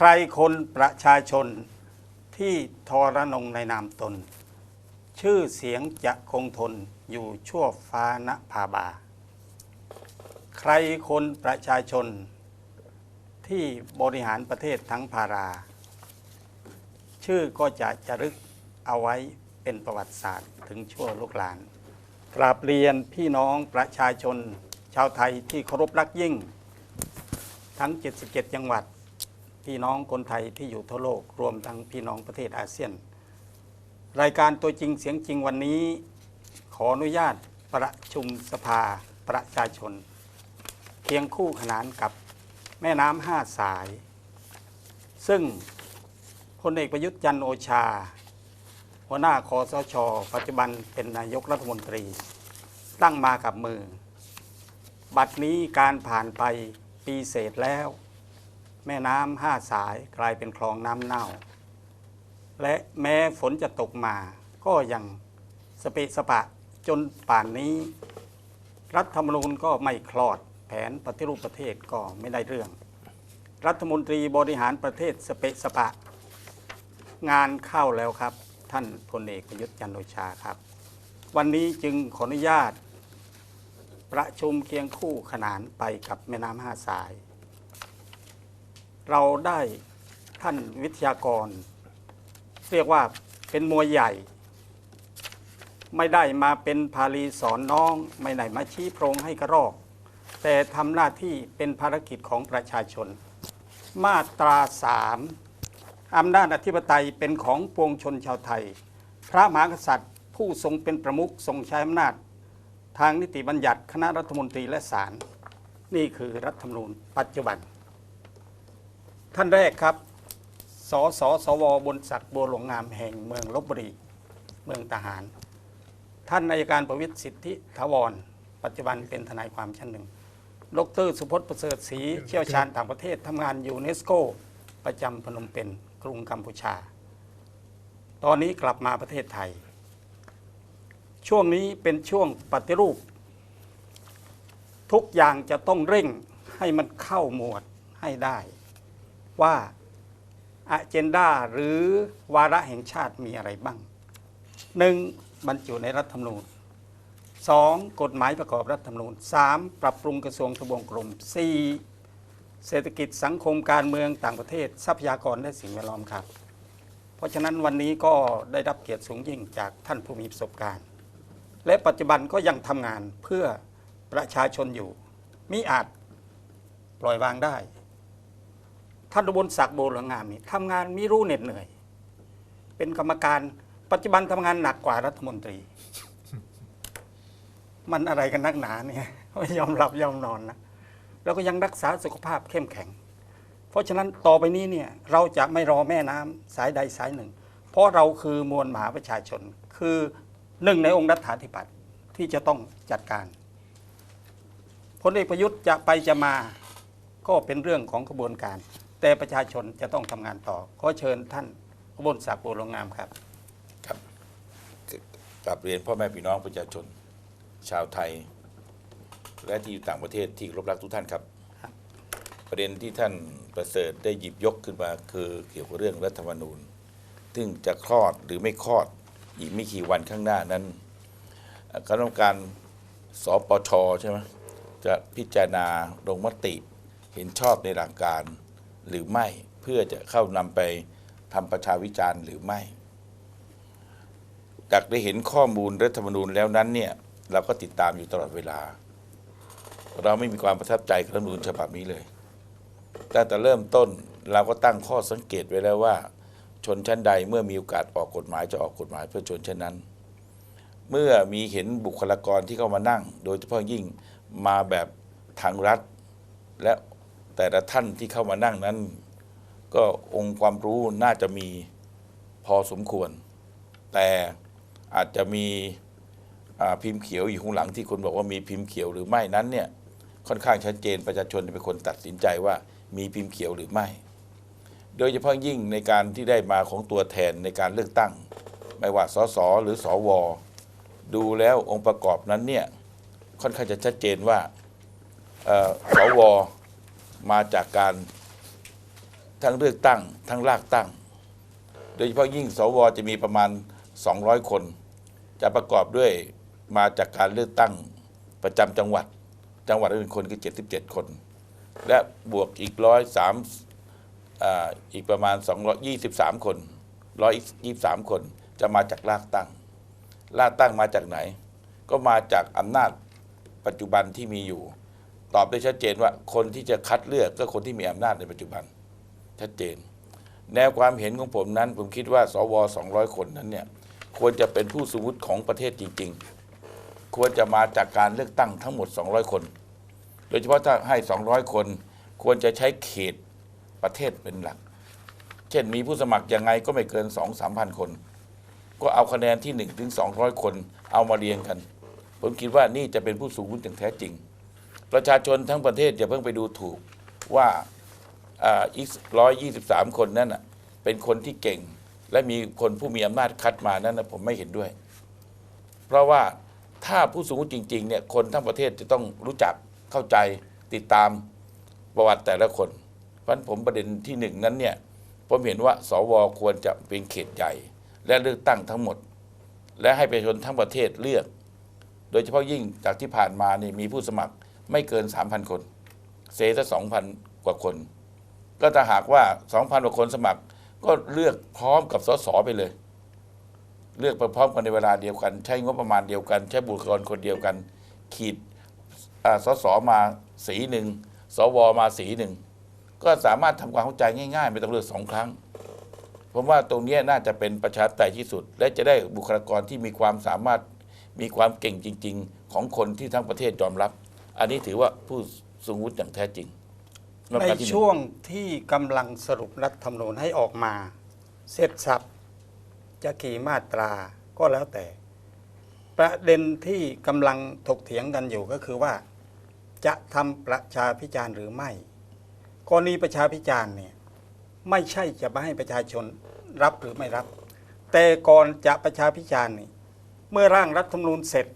ใครคนประชาชนที่ทรนงในนามตน ชื่อเสียงจะคงทนอยู่ชั่วฟ้านภาบา ใครคนประชาชน ที่บริหารประเทศทั้งภารา ชื่อก็จะจารึกเอาไว้เป็นประวัติศาสตร์ถึงชั่วลูกหลาน กราบเรียนพี่น้องประชาชน ชาวไทยที่เคารพรักยิ่ง ทั้ง 77 จังหวัด พี่น้องคนไทยที่อยู่ทั่วโลกรวมทั้งพี่น้องประเทศอาเซียน รายการตัวจริงเสียงจริงวันนี้ ขออนุญาตประชุมสภาประชาชน เคียงคู่ขนานกับแม่น้ำห้าสาย ซึ่งพลเอกประยุทธ์จันโอชา หัวหน้าคอสช ปัจจุบันเป็นนายกรัฐมนตรี ตั้งมากับมือ บัดนี้การผ่านไปปีเศษแล้ว แม่น้ำห้าสายกลายเป็นคลองน้ำเน่า และแม้ฝนจะตกมาก็ยังสเปะสปะจนป่านนี้ รัฐธรรมนูญก็ไม่คลอดแผนปฏิรูปประเทศก็ไม่ได้เรื่อง รัฐมนตรีบริหารประเทศสเปะสปะ งานเข้าแล้วครับ ท่านพลเอกประยุทธ์จันโอชาครับ วันนี้จึงขออนุญาต ประชุมเคียงคู่ขนานไปกับแม่น้ำห้าสาย เราได้ท่านวิทยากร เรียกว่าเป็นมวยใหญ่ ไม่ได้มาเป็นพาลีสอนน้อง ไม่ได้มาชี้โพรงให้กระรอก แต่ทำหน้าที่เป็นภารกิจของประชาชน มาตราสามอำนาจอธิปไตยเป็นของปวงชนชาวไทย พระมหากษัตริย์ผู้ทรงเป็นประมุขทรงใช้อำนาจ ทางนิติบัญญัติคณะรัฐมนตรีและศาลนี่คือรัฐธรรมนูญปัจจุบัน ท่านแรกครับ สสสวบนศักดิ์บัวหลวงงามแห่งเมืองลบบุรี เมืองทหาร ท่านนายการประวิตรสิทธิถาวร ปัจจุบันเป็นทนายความชั้นหนึ่ง ดรสุพจน์ประเสริฐศรีเชี่ยวชาญต่างประเทศทำงานยูเนสโก ประจำพนมเปญกรุงกัมพูชา ตอนนี้กลับมาประเทศไทย ช่วงนี้เป็นช่วงปฏิรูป ทุกอย่างจะต้องเร่งให้มันเข้าหมวดให้ได้ ว่าอเจนดาหรือวาระแห่งชาติมีอะไรบ้างหนึ่งบรรจุในรัฐธรรมนูญสองกฎหมายประกอบรัฐธรรมนูญสามปรับปรุงกระทรวงทบวงกรมสี่เศรษฐกิจสังคมการเมืองต่างประเทศทรัพยากรและสิ่งแวดล้อมครับ เพราะฉะนั้นวันนี้ก็ได้รับเกียรติสูงยิ่งจากท่านผู้มีประสบการณ์ และปัจจุบันก็ยังทำงานเพื่อประชาชนอยู่มิอาจปล่อยวางได้ ท่านอุบลศักดิ์โบหลงงามนี่ทำงานมิรู้เหน็ดเหนื่อย เป็นกรรมการปัจจุบันทำงานหนักกว่ารัฐมนตรี มันอะไรกันนักหนาเนี่ยไม่ยอมหลับยอมนอนนะแล้วก็ยังรักษาสุขภาพเข้มแข็ง เพราะฉะนั้นต่อไปนี้เนี่ยเราจะไม่รอแม่น้ำสายใดสายหนึ่ง เพราะเราคือมวลมหาประชาชน คือหนึ่งในองค์รัฐาธิปัตย์ที่จะต้องจัดการพลเอกประยุทธ์จะไปจะมาก็เป็นเรื่องของกระบวนการ แต่ประชาชนจะต้องทำงานต่อ ขอเชิญท่านขบวนศักดิ์บัวหลวงงามครับ ครับกลับเรียนพ่อแม่พี่น้องประชาชน ชาวไทย และที่อยู่ต่างประเทศที่เคารบรักทุกท่านครับ ครับ ประเด็นที่ท่านประเสริฐได้หยิบยกขึ้นมาคือเกี่ยวกับเรื่องรัฐธรรมนูญ ซึ่งจะคลอดหรือไม่คลอดอีกไม่กี่วันข้างหน้านั้นเอ่อคณะกรรมการสปชใช่ไหมจะพิจารณาลงมติเห็นชอบในหลักการ หรือไม่เพื่อจะเข้านำไปทำประชาวิจารณ์หรือไม่จากได้เห็นข้อมูลรัฐธรรมนูญแล้วนั้นเนี่ยเราก็ติดตามอยู่ตลอดเวลา เราไม่มีความประทับใจกับรัฐธรรมนูญฉบับนี้เลยตั้งแต่เริ่มต้นเราก็ตั้งข้อสังเกตไว้แล้วว่า ชนชั้นใดเมื่อมีโอกาสออกกฎหมายจะออกกฎหมายเพื่อชนชั้นนั้น เมื่อมีเห็นบุคลากรที่เข้ามานั่ง โดยเฉพาะยิ่งมาแบบทางรัฐ และ แต่ละท่านที่เข้ามานั่งนั้น ก็องค์ความรู้น่าจะมีพอสมควร แต่อาจจะมีพิมพ์เขียวอยู่ข้างหลังที่คุณบอกว่ามีพิมพ์เขียวหรือไม่นั้นเนี่ยค่อนข้างชัดเจนประชาชนเป็นคนตัดสินใจว่ามีพิมพ์เขียวหรือไม่ โดยเฉพาะยิ่งในการที่ได้มาของตัวแทนในการเลือกตั้ง ไม่ว่าสสหรือสวดูแล้วองค์ประกอบนั้นเนี่ยค่อนข้างจะชัดเจนว่าเอ่อสว มาจากการทั้งเลือกตั้ง ทั้งลากตั้ง โดยเฉพาะยิ่งสวจะมีประมาณ 200 คน จะประกอบด้วยมาจากการเลือกตั้งประจำจังหวัด จังหวัดละหนึ่งคนคือ77 คน และบวกอีกร้อยสามอีกประมาณ 223 คน123คนจะมาจากลากตั้ง ลากตั้งมาจากไหน ก็มาจากอำนาจปัจจุบันที่มีอยู่ ตอบได้ชัดเจนว่าคนที่จะคัดเลือกก็คนที่มีอำนาจในปัจจุบัน ชัดเจน แนวความเห็นของผมนั้น ผมคิดว่า สว 200 คนนั้นเนี่ยควรจะเป็นผู้สมมติของประเทศจริง ๆ ควรจะมาจากการเลือกตั้งทั้งหมด 200 คน โดยเฉพาะถ้าให้ 200 คน ควรจะใช้เขตประเทศเป็นหลัก เช่นมีผู้สมัครยังไงก็ไม่เกิน 2 3 0 0 0คน ก็เอาคะแนนที่1ถึง200 คนเอามาเรียงกัน ผมคิดว่านี่จะเป็นผู้สูงวุฒิอย่างแท้จริง ประชาชนทั้งประเทศอย่าเพิ่งไปดูถูกว่าอีกร้อยยี่สิบสามคนนั่นเป็นคนที่เก่ง และมีคนผู้มีอำนาจคัดมานั้นผมไม่เห็นด้วย เพราะว่าถ้าผู้สูงอายุจริงๆเนี่ยคนทั้งประเทศจะต้องรู้จักเข้าใจติดตามประวัติแต่ละคน เพราะผมประเด็นที่หนึ่งนั้นเนี่ยผมเห็นว่าสวควรจะเป็นเขตใหญ่ และเลือกตั้งทั้งหมด และให้ประชาชนทั้งประเทศเลือก โดยเฉพาะยิ่งจากที่ผ่านมานี่มีผู้สมัคร ไม่เกิน 3,000 คนเซซะ2,000 กว่าคน ก็ถ้าหากว่า 2,000 กว่าคนสมัคร ก็เลือกพร้อมกับสสไปเลย เลือกไปพร้อมกันในเวลาเดียวกัน ใช้งบประมาณเดียวกัน ใช้บุคลากรคนเดียวกัน ขีดอ่าสสมาสีหนึ่งสวมาสีหนึ่งก็สามารถทำความเข้าใจง่ายๆไม่ต้องเลือกสองครั้งผมว่าตรงนี้น่าจะเป็นประชาธิปไตยที่สุด และจะได้บุคลากรที่มีความสามารถมีความเก่งจริง ๆ ของคนที่ทั้งประเทศยอมรับ อันนี้ถือว่าผู้ทรงวุฒิอย่างแท้จริงในช่วงที่กำลังสรุปรัฐธรรมนูญให้ออกมา เสร็จสับจะกี่มาตราก็แล้วแต่ ประเด็นที่กำลังถกเถียงกันอยู่ก็คือว่า จะทำประชาพิจารณ์หรือไม่กรณีประชาพิจารณ์เนี่ยไม่ใช่จะมาให้ประชาชนรับหรือไม่รับ แต่ก่อนจะประชาพิจารณ์นี่เมื่อร่างรัฐธรรมนูญเสร็จ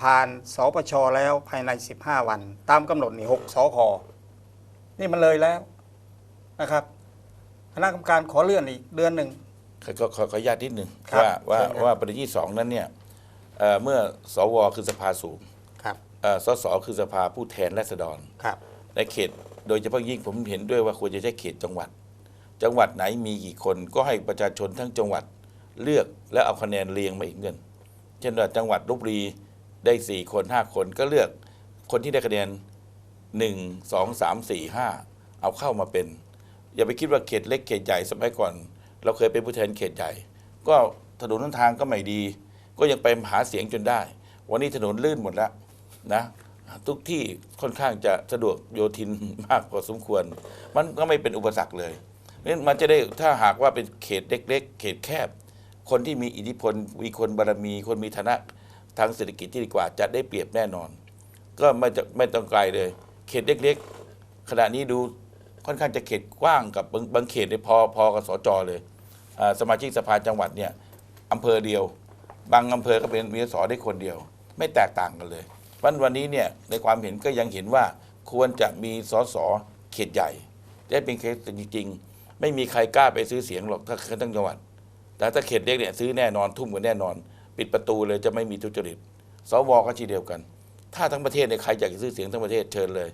ผ่านสปชแล้วภายใน 15 วัน ตามกำหนดนี่6สคนี่มันเลยแล้วนะครับคณะกรรมการขอเลื่อนอีกเดือนหนึ่งขอขอขอขออนุญาตนิดหนึ่งครับว่าว่าเชิญครับ ว่าประเด็นที่สองนั้นเนี่ยเอ่อเมื่อสวคือสภาสูงครับเอ่อสสคือสภาผู้แทนราษฎร ครับในเขตโดยเฉพาะยิ่งผมเห็นด้วยว่าควรจะใช้เขตจังหวัด จังหวัดไหนมีกี่คนก็ให้ประชาชนทั้งจังหวัดเลือกและเอาคะแนนเรียงมาอีกเงิน เช่นว่าจังหวัดลบบุรี ได้สี่คนห้าคนก็เลือกคนที่ได้คะแนนหนึ่งสองสามสี่ห้าเอาเข้ามาเป็น อย่าไปคิดว่าเขตเล็กเขตใหญ่สมัยก่อน เราเคยเป็นผู้แทนเขตใหญ่ ก็ถนนหนทางก็ไม่ดี ก็ยังไปหาเสียงจนได้ วันนี้ถนนลื่นหมดแล้วนะทุกที่ค่อนข้างจะสะดวกโยทินมากพอสมควร มันก็ไม่เป็นอุปสรรคเลยนี่มันจะได้ถ้าหากว่าเป็นเขตเล็กๆเขตแคบ คนที่มีอิทธิพลมีคนบารมี คนมีฐานะ ทางเศรษฐกิจที่ดีกว่าจะได้เปรียบแน่นอน ก็ไม่จะไม่ต้องไกลเลย เขตเล็กๆขณะนี้ดูค่อนข้างจะเขตกว้างกับบางบางเขตเนี่ยพอพอกับสจเลยสมาชิกสภาจังหวัดเนี่ยอำเภอเดียว บางอำเภอก็เป็นมีสได้คนเดียว ไม่แตกต่างกันเลยวันวันนี้เนี่ยในความเห็นก็ยังเห็นว่าควรจะมีสสเขตใหญ่ได้เป็นเขตจริงๆ ไม่มีใครกล้าไปซื้อเสียงหรอกถ้าทั้งจังหวัด แต่ถ้าเขตเล็กเนี่ยซื้อแน่นอนทุ่มกันแน่นอน ปิดประตูเลยจะไม่มีทุจริตสวก็ชีเดียวกัน ถ้าทั้งประเทศเนี่ยใครอยากจะซื้อเสียงทั้งประเทศเชิญเลย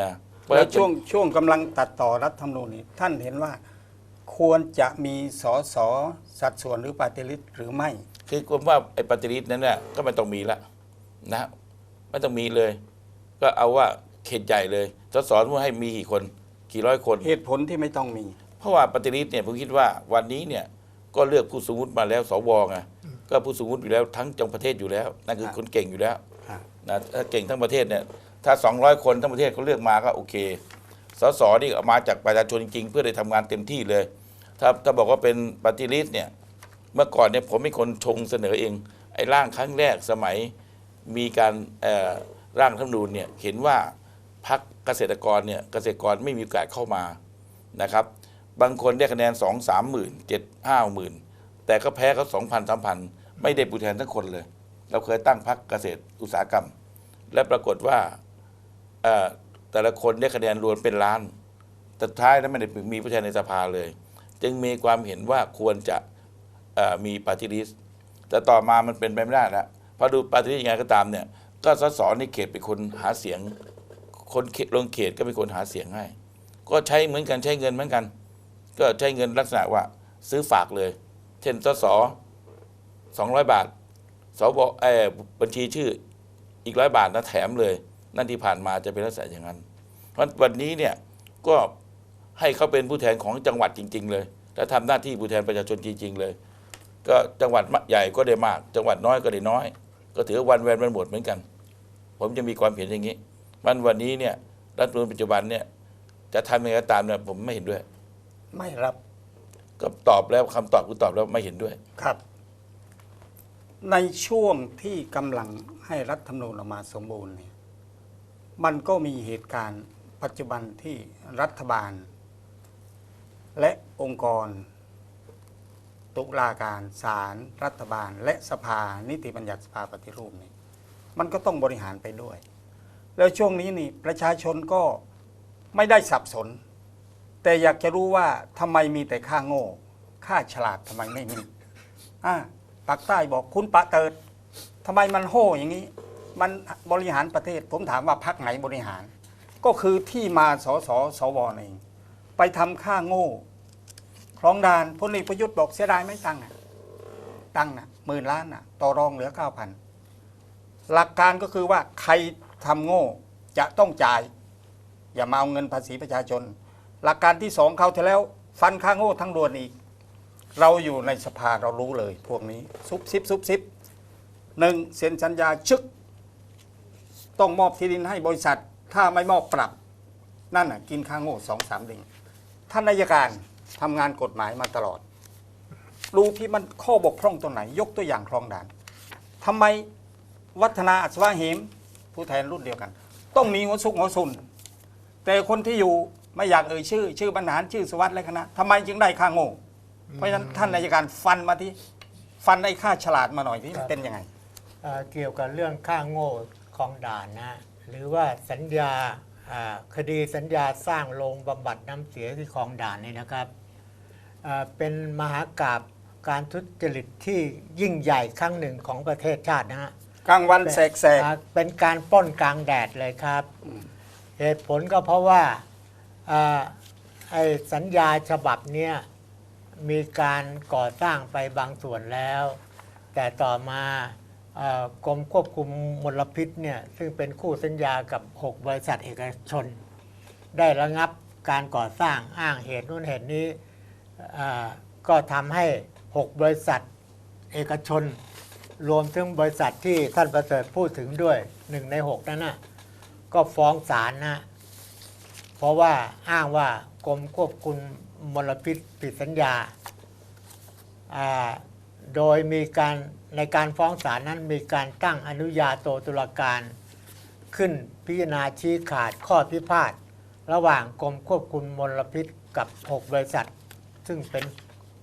นะเพราะฉะแล้วนั้นช่วงช่วงกำลังตัดต่อรัฐธรรมนูญนี่ท่านเห็นว่าควรจะมีสอสอสัดส่วนหรือปฏิริษีหรือไม่ คือผมว่าไอ้ปฏิริษีนั้นน่ะก็ไม่ต้องมีละนะไม่ต้องมีเลย ก็เอาว่าเขตใหญ่เลยสสว่าให้มีกี่คนกี่ร้อยคน เหตุผลที่ไม่ต้องมี เพราะว่าปฏิริษีเนี่ยผมคิดว่าวันนี้เนี่ยก็เลือกผู้สูงวุฒิมาแล้วสวไง ก็ผู้สูงวุฒิอยู่แล้วทั้งจังประเทศอยู่แล้วนั่นคือครับคนเก่งอยู่แล้วครับนะถ้าเก่งทั้งประเทศเนี่ยถ้า 200 คนทั้งประเทศเขาเลือกมาก็โอเคสสนี่เอามาจากประชาชนจริงๆเพื่อได้ทำงานเต็มที่เลย ถ้าถ้าบอกว่าเป็นปฏิริษีเนี่ยเมื่อก่อนเนี่ยผมเป็นคนชงเสนอเองไอ้ร่างครั้งแรกสมัยมีการเอ่อร่างรัฐธรรมนูญเนี่ยเห็นว่าพักเกษตรกรเนี่ยเกษตรกรไม่มีโอกาสเข้ามานะครับ บางคนได้คะแนนสองสามหมื่นเจ็ดห้าหมื่นแต่ก็แพ้เขาสองพันสามพัน ไม่ได้ผู้แทนทั้งคนเลย เราเคยตั้งพักเกษตรอุตสาหกรรม และปรากฏว่าแต่ละคนได้คะแนนรวมเป็นล้าน แต่ท้ายแล้วไม่ได้มีผู้แทนในสภาเลย จึงมีความเห็นว่าควรจะมีปฏิริษแต่ต่อมามันเป็นไปไม่ได้แล้วพอดูปฏิริษยังไงก็ตามเนี่ย ก็สสในเขตเป็นคนหาเสียง คนลงเขตก็เป็นคนหาเสียงให้ ก็ใช้เหมือนกันใช้เงินเหมือนกัน ก็ใช้เงินลักษณะว่าซื้อฝากเลย เช่นสส สองร้อยบาทสบเออบัญชีชื่ออีกร้อยบาทนะแถมเลย นั่นที่ผ่านมาจะเป็นลักษณะอย่างนั้น เพราะวันนี้เนี่ยก็ให้เขาเป็นผู้แทนของจังหวัดจริง ๆ เลย และทำหน้าที่ผู้แทนประชาชนจริง ๆ เลย ก็จังหวัดใหญ่ก็ได้มาก จังหวัดน้อยก็ได้น้อย ก็ถือว่าวันแวนวันหมดเหมือนกัน ผมจะมีความเห็นอย่างนี้ มันวันนี้เนี่ยรัฐธรรมนูญปัจจุบันเนี่ยจะทำยังไงก็ตามเนี่ยผมไม่เห็นด้วย ไม่รับ ก็ตอบแล้วคำตอบคือตอบแล้วไม่เห็นด้วยครับ ในช่วงที่กำลังให้รัฐธรรมนูญออกมาสมบูรณ์เนี่ยมันก็มีเหตุการณ์ปัจจุบันที่รัฐบาล และองค์กร ตุลาการศาลรัฐบาล และสภานิติบัญญัติสภาปฏิรูปนี่มันก็ต้องบริหารไปด้วย แล้วช่วงนี้นี่ประชาชนก็ไม่ได้สับสน แต่อยากจะรู้ว่าทำไมมีแต่ค่าโง่ค่าฉลาดทำไมไม่มีอ่า ปากใต้บอกคุณปะเติดทำไมมันโห่อย่างนี้ มันบริหารประเทศ ผมถามว่าพักไหนบริหาร ก็คือที่มาสสสวเองไปทำค่าโง่คลองดานพลเอกประยุทธ์บอกเสียดายไม่ตังค์อะตังค์นะหมื่นล้านน่ะต่อรองเหลือเก้าพันหลักการก็คือว่าใครทำโง่จะต้องจ่าย อย่ามาเอาเงินภาษีประชาชน หลักการที่สองเขาวที่แล้ว ฟันค่าโง่ทั้งดวนอีก เราอยู่ในสภาเรารู้เลย พวกนี้ซุบซิบซุบซิบหนึ่งเซ็นสัญญาชึก ต้องมอบที่ดินให้บริษัท ถ้าไม่มอบปรับ นั่นน่ะกินค่าโง่สองสามเด้งท่านนายการทำงานกฎหมายมาตลอด รู้ที่มันข้อบกพร่องตรงไหน ยกตัวอย่างคลองด่านทำไมวัฒนาอัศวะเหม ผู้แทนรุ่นเดียวกัน ต้องมีหัวซุกหัวซุน แต่คนที่อยู่ไม่อยากเอ่ยชื่อ ชื่อบรรหารชื่อสวัสดิ์และคณะทำไมจึงได้ค่าโง่ เพราะฉะนั้นท่านนายการฟันมาที่ฟันไอ้ค่าฉลาดมาหน่อยที่มันเป็นยังไง เอ่อเกี่ยวกับเรื่องค่าโง่ของด่านนะหรือว่าสัญญาอ่าคดีสัญญาสร้างโรงบำบัดน้ำเสียที่คลองด่านนี่นะครับเอ่อเป็นมหากราบการทุจริตที่ยิ่งใหญ่ครั้งหนึ่งของประเทศชาตินะฮะ กลางวันแสกแสก อ่าเป็นการปล้นกลางแดดเลยครับ เหตุผลก็เพราะว่าอ่าไอ้สัญญาฉบับเนี้ย มีการก่อสร้างไปบางส่วนแล้ว แต่ต่อมากรมควบคุมมลพิษเนี่ยซึ่งเป็นคู่สัญญากับ 6 บริษัทเอกชน ได้ระงับการก่อสร้างอ้างเหตุนู้นเหตุนี้ก็ทำให้ 6 บริษัทเอกชน รวมถึงบริษัทที่ท่านประเสริฐพูดถึงด้วยหนึ่งใน 6 นั้นนะก็ฟ้องศาลนะเพราะว่าอ้างว่ากรมควบคุม มลพิษผิดสัญญา โดยมีการในการฟ้องศาลนั้นมีการตั้งอนุญาโตตุลาการขึ้นพิจารณาชี้ขาดข้อพิพาทระหว่างกรมควบคุมมลพิษกับ 6 บริษัท ซึ่งเป็น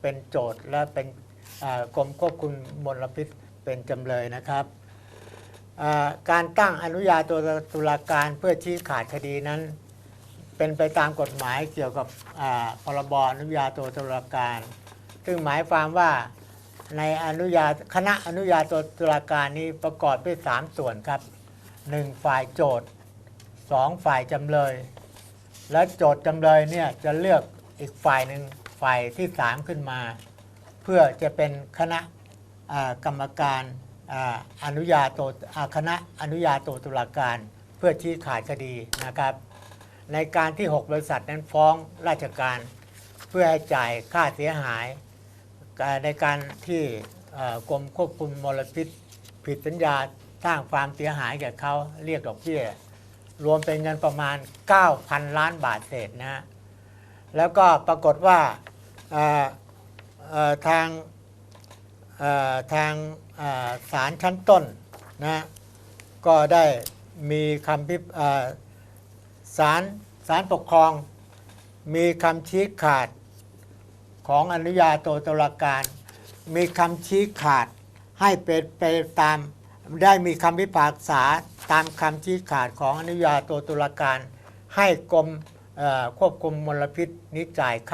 เป็นโจทย์และเป็นกรมควบคุมมลพิษเป็นจำเลยนะครับการตั้งอนุญาโตตุลาการเพื่อชี้ขาดคดีนั้น เป็นไปตามกฎหมายเกี่ยวกับพรบอนุญาโตตุลาการ ซึ่งหมายความว่าในอนุญาคณะอนุญาโตตุลาการนี้ประกอบด้วยสามส่วนครับหนึ่งฝ่ายโจทย์สองฝ่ายจำเลย และโจทย์จำเลยเนี่ยจะเลือกอีกฝ่ายหนึ่งฝ่ายที่สามขึ้นมา เพื่อจะเป็นคณะกรรมการอนุญาโตคณะอนุญาโตตุลาการ เพื่อชี้ขาดคดีนะครับ ในการที่ 6 บริษัทนั้นฟ้องราชการ เพื่อให้จ่ายค่าเสียหาย ในการที่กรมควบคุมมลพิษ ผิดสัญญาสร้างความเสียหายแก่เขาเรียกดอกเบี้ยรวมเป็นเงินประมาณ 9,000 ล้านบาทเศษนะฮะแล้วก็ปรากฏว่าทางทางศาลชั้นต้นนะก็ได้มีคำพิพเอ่อ ศาลศาลปกครอง มีคำชี้ขาดของอนุญาโตตุลาการ มีคำชี้ขาดให้เป็นไปตามได้มีคำพิพากษาตามคำชี้ขาดของอนุญาโตตุลาการ ให้กรมควบคุมมลพิษนิจ่ายค่า